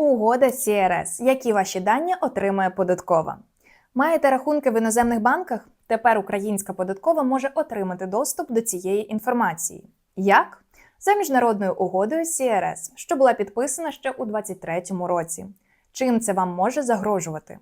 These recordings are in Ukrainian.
Угода CRS. Які ваші дані отримає податкова? Маєте рахунки в іноземних банках? Тепер українська податкова може отримати доступ до цієї інформації. Як? За міжнародною угодою CRS, що була підписана ще у 2023 році. Чим це вам може загрожувати?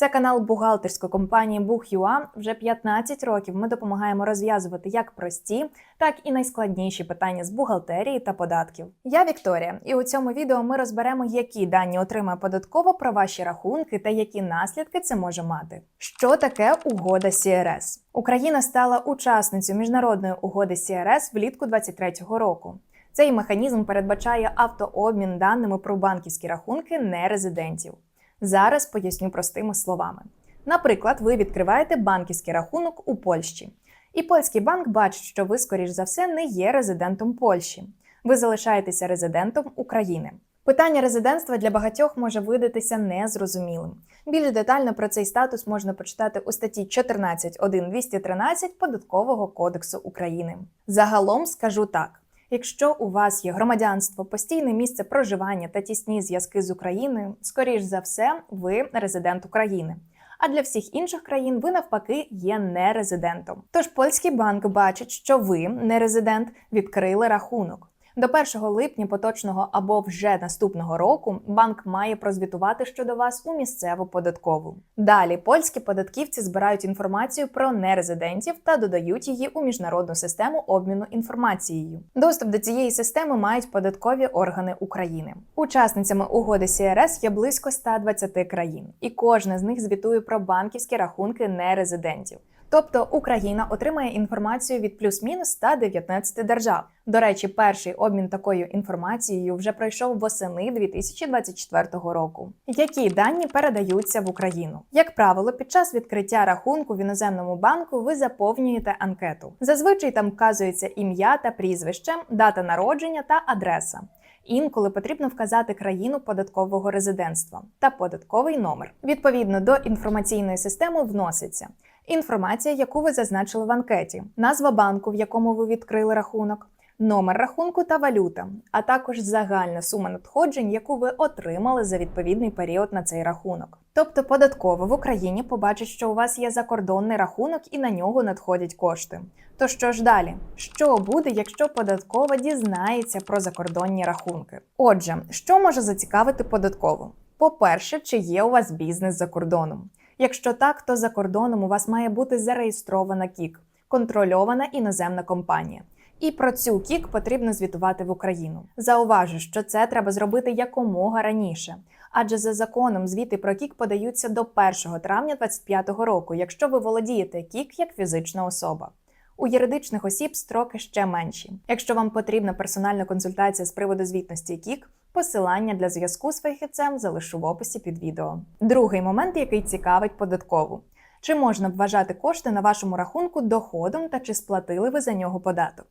Це канал бухгалтерської компанії Бух.ua. Вже 15 років ми допомагаємо розв'язувати як прості, так і найскладніші питання з бухгалтерії та податків. Я Вікторія, і у цьому відео ми розберемо, які дані отримає податково про ваші рахунки та які наслідки це може мати. Що таке угода CRS? Україна стала учасницею міжнародної угоди CRS влітку 2023 року. Цей механізм передбачає автообмін даними про банківські рахунки нерезидентів. Зараз поясню простими словами. Наприклад, ви відкриваєте банківський рахунок у Польщі, і польський банк бачить, що ви, скоріш за все, не є резидентом Польщі. Ви залишаєтеся резидентом України. Питання резидентства для багатьох може видатися незрозумілим. Більш детально про цей статус можна почитати у статті 14.1.213 Податкового кодексу України. Загалом скажу так. Якщо у вас є громадянство, постійне місце проживання та тісні зв'язки з Україною, скоріш за все, ви резидент України. А для всіх інших країн ви навпаки є нерезидентом. Тож польський банк бачить, що ви, нерезидент, відкрили рахунок. До 1 липня поточного або вже наступного року банк має прозвітувати щодо вас у місцеву податкову. Далі польські податківці збирають інформацію про нерезидентів та додають її у міжнародну систему обміну інформацією. Доступ до цієї системи мають податкові органи України. Учасницями угоди CRS є близько 120 країн, і кожна з них звітує про банківські рахунки нерезидентів. Тобто Україна отримає інформацію від плюс-мінус 119 держав. До речі, перший обмін такою інформацією вже пройшов восени 2024 року. Які дані передаються в Україну? Як правило, під час відкриття рахунку в іноземному банку ви заповнюєте анкету. Зазвичай там вказується ім'я та прізвище, дата народження та адреса. Інколи потрібно вказати країну податкового резидентства та податковий номер. Відповідно до інформаційної системи вноситься інформація, яку ви зазначили в анкеті, назва банку, в якому ви відкрили рахунок, номер рахунку та валюта, а також загальна сума надходжень, яку ви отримали за відповідний період на цей рахунок. Тобто податково в Україні побачить, що у вас є закордонний рахунок і на нього надходять кошти. То що ж далі? Що буде, якщо податкова дізнається про закордонні рахунки? Отже, що може зацікавити податкову? По-перше, чи є у вас бізнес за кордоном? Якщо так, то за кордоном у вас має бути зареєстрована КІК, контрольована іноземна компанія. І про цю кік потрібно звітувати в Україну. Зауважу, що це треба зробити якомога раніше, адже за законом звіти про кік подаються до 1 травня 2025 року, якщо ви володієте кік як фізична особа. У юридичних осіб строки ще менші. Якщо вам потрібна персональна консультація з приводу звітності кік, посилання для зв'язку з фахівцем залишу в описі під відео. Другий момент, який цікавить податкову. Чи можна вважати кошти на вашому рахунку доходом та чи сплатили ви за нього податок?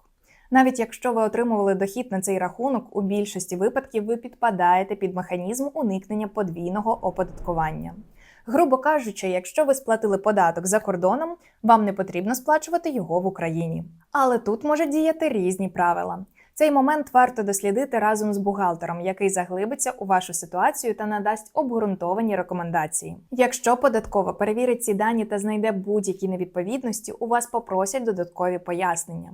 Навіть якщо ви отримували дохід на цей рахунок, у більшості випадків ви підпадаєте під механізм уникнення подвійного оподаткування. Грубо кажучи, якщо ви сплатили податок за кордоном, вам не потрібно сплачувати його в Україні. Але тут можуть діяти різні правила. Цей момент варто дослідити разом з бухгалтером, який заглибиться у вашу ситуацію та надасть обґрунтовані рекомендації. Якщо податкова перевірить ці дані та знайде будь-які невідповідності, у вас попросять додаткові пояснення.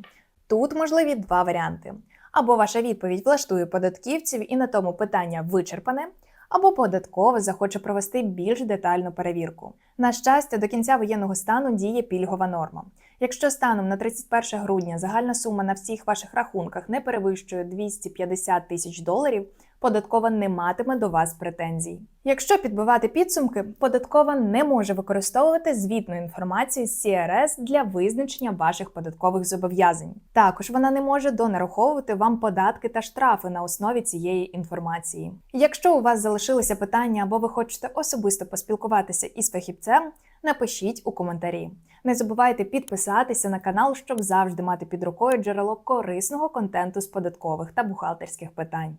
Тут можливі два варіанти: або ваша відповідь влаштує податківців і на тому питання вичерпане, або податкова захоче провести більш детальну перевірку. На щастя, до кінця воєнного стану діє пільгова норма. Якщо станом на 31 грудня загальна сума на всіх ваших рахунках не перевищує 250 тисяч доларів, податкова не матиме до вас претензій. Якщо підбивати підсумки, податкова не може використовувати звітну інформацію з CRS для визначення ваших податкових зобов'язань. Також вона не може донараховувати вам податки та штрафи на основі цієї інформації. Якщо у вас залишилися питання або ви хочете особисто поспілкуватися із фахівцем, напишіть у коментарі. Не забувайте підписатися на канал, щоб завжди мати під рукою джерело корисного контенту з податкових та бухгалтерських питань.